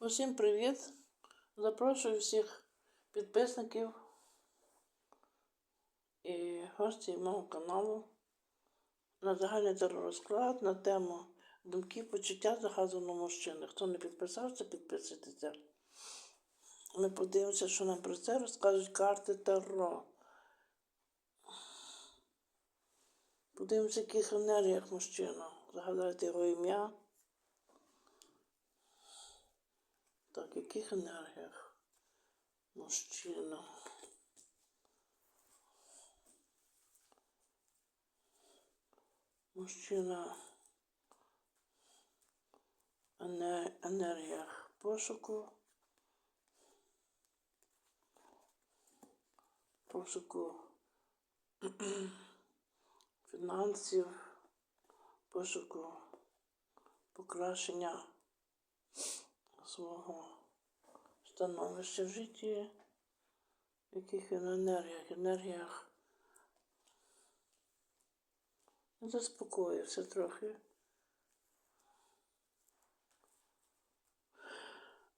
Усім привіт! Запрошую всіх підписників і гостей мого каналу на загальний теророзклад на тему думки почуття загаданого мужчини. Хто не підписався, підписуйтеся. Ми подивимося, що нам про це розкажуть карти Таро. Подивимося, в яких енергіях мужчина. Загадайте його ім'я. Так, яких енергіях мужчина? Мужчина ене- енергіях пошуку. Пошуку фінансів, пошуку покращення свого становища в житті, в яких він енергіях, енергіях заспокоївся трохи.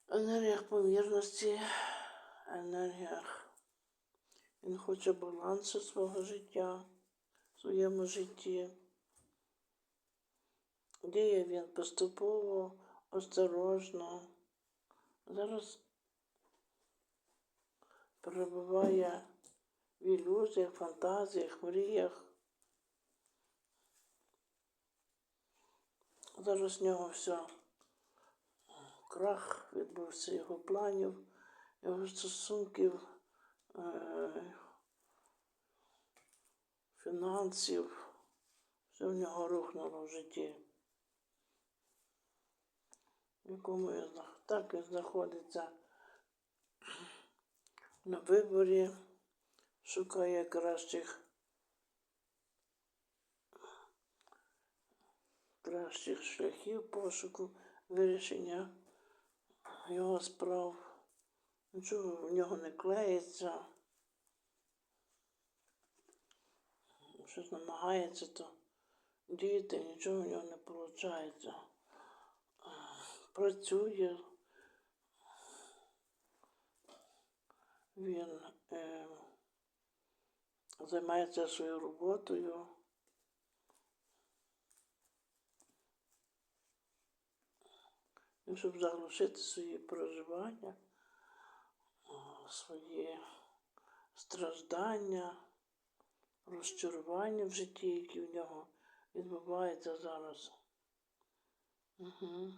Енергіях помірності, енергіях. Він хоче балансу свого життя, в своєму житті. Діє він поступово, осторожно. Зараз перебуває в ілюзіях, фантазіях, мріях. Зараз в нього все. Крах відбувся його планів, його стосунків, е, фінансів. Все в нього рухнуло в житті. В якому він зна- так він знаходиться на виборі, шукає кращих, кращих шляхів пошуку, вирішення його справ. Нічого в нього не клеїться. Щось намагається то діяти, нічого в нього не виходить. Працює. Він е, займається своєю роботою. Щоб заглушити свої переживання, свої страждання, розчарування в житті, які в нього відбуваються зараз. Угу.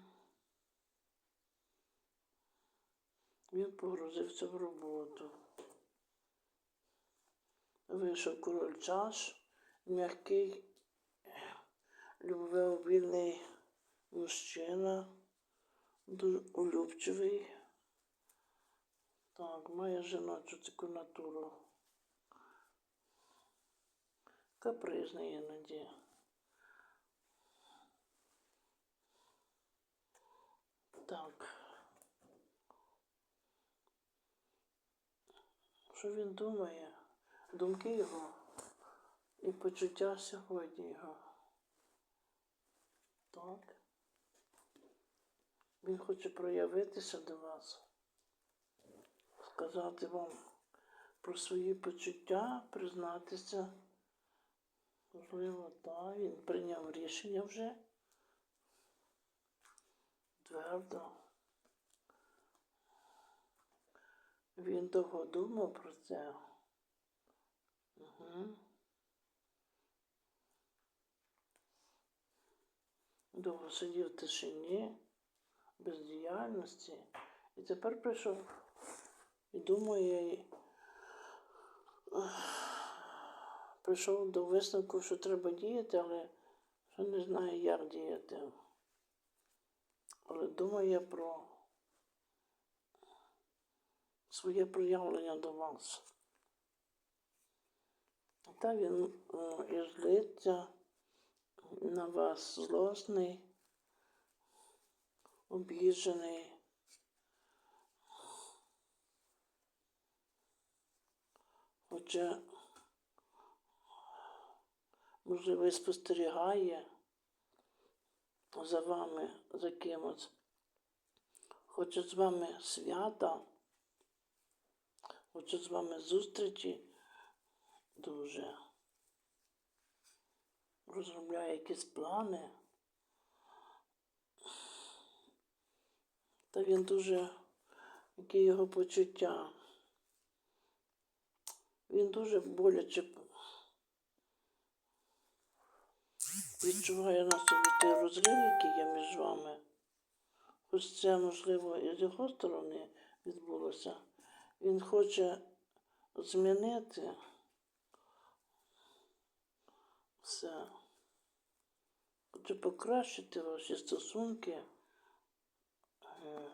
Він погрузився в роботу. Вийшов король чаш, м'який, любвеобільний мужчина, дуже улюбчивий. Так, має жіночу таку натуру. Капризний іноді. Так. Що він думає? Думки його і почуття сьогодні його. Так. Він хоче проявитися до вас, сказати вам про свої почуття, признатися. Можливо, так, він прийняв рішення вже. Твердо. Він довго думав про це. Угу. Довго сидів в тишині, без діяльності. І тепер прийшов і думає, прийшов до висновку, що треба діяти, але що не знає, як діяти. Але думає про своє проявлення до вас. А так він е, і злиться на вас злосний, обіжений. Хоча, можливо, спостерігає за вами, за кимось. хоче з вами свята, хоче з вами зустрічі дуже. Розробляє якісь плани. Та він дуже, які його почуття. Він дуже боляче відчуває на собі той розрив, який є між вами. Хоч це, можливо, і з його сторони відбулося. Він хоче змінити все. Хоче покращити ваші стосунки, е,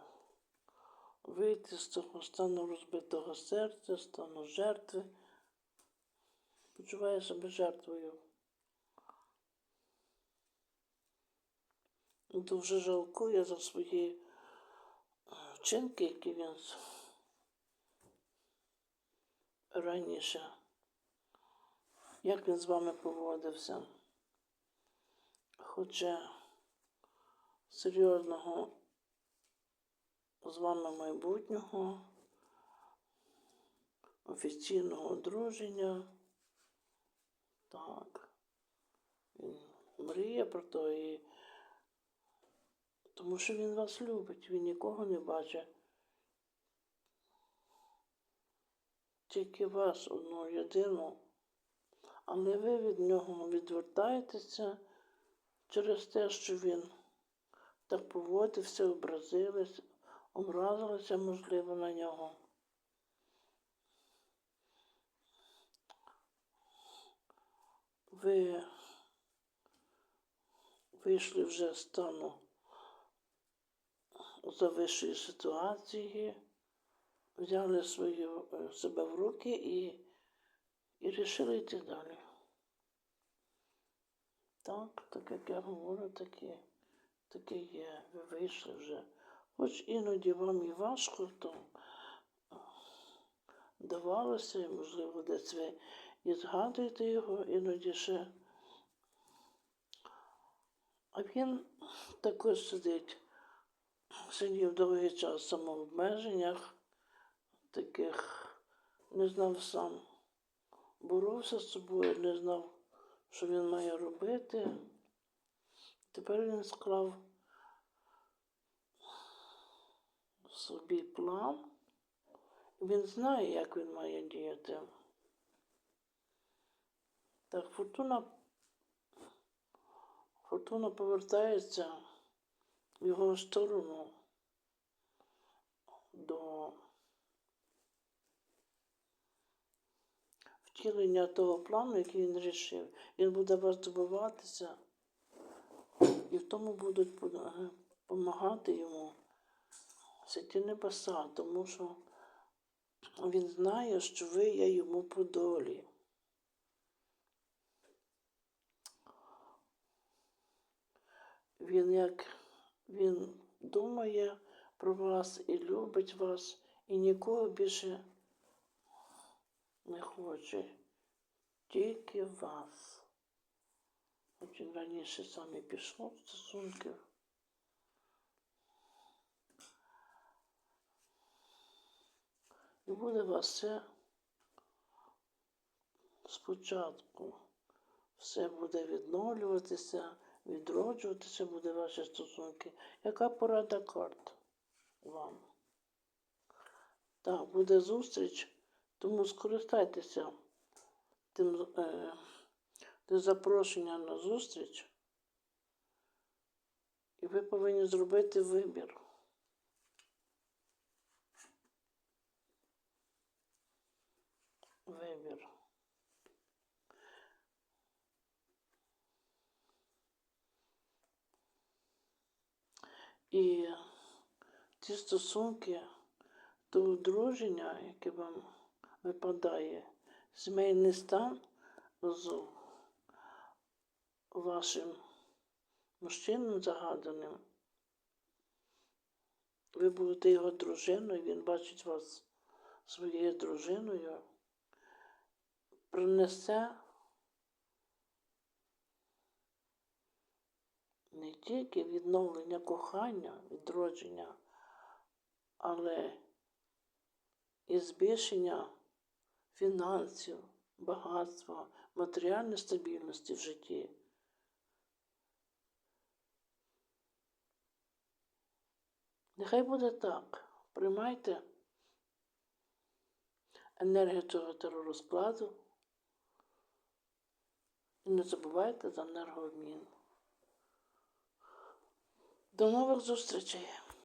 вийти з того стану розбитого серця, стану жертви. Почуває себе жертвою. Дуже жалкує за свої е, вчинки, які він раніше. Як він з вами поводився? Хоче серйозного з вами майбутнього, офіційного одруження. Так. Він мріє про то і тому що він вас любить, він нікого не бачить. Тільки вас одну єдину. Але ви від нього відвертаєтеся через те, що він так поводився, образились, образилися, можливо, на нього. Ви вийшли вже з стану за вищої ситуації, взяли свою, е, себе в руки і, і рішили йти далі. Так, так як я говорю, таке, таке є. Ви вийшли вже. Хоч іноді вам і важко, то е, давалося, і, можливо, десь ви і згадуєте його іноді ще. А він також сидить, сидів довгий час в самообмеженнях, таких не знав сам, боровся з собою, не знав, що він має робити. Тепер він склав собі план, він знає, як він має діяти. Так, фортуна, фортуна повертається в його сторону до втілення того плану, який він рішив. Він буде вас добиватися, і в тому будуть допомагати йому святі небеса, тому що він знає, що ви є йому по долі. Він як він думає про вас і любить вас, і нікого більше не хоче, тільки вас. Хоч він раніше сам і пішов в стосунки. І буде вас все спочатку. Все буде відновлюватися, відроджуватися буде ваші стосунки. Яка порада карт вам? Так, буде зустріч, тому скористайтеся тим, е, запрошення на зустріч. І ви повинні зробити вибір. Вибір. І ті стосунки до одруження, яке вам випадає, сімейний стан з вашим мужчиною загаданим, ви будете його дружиною, він бачить вас своєю дружиною, принесе не тільки відновлення кохання, відродження, але і збільшення фінансів, багатства, матеріальної стабільності в житті. Нехай буде так. Приймайте енергію цього теророзкладу і не забувайте за енергообмін. До нових зустрічей!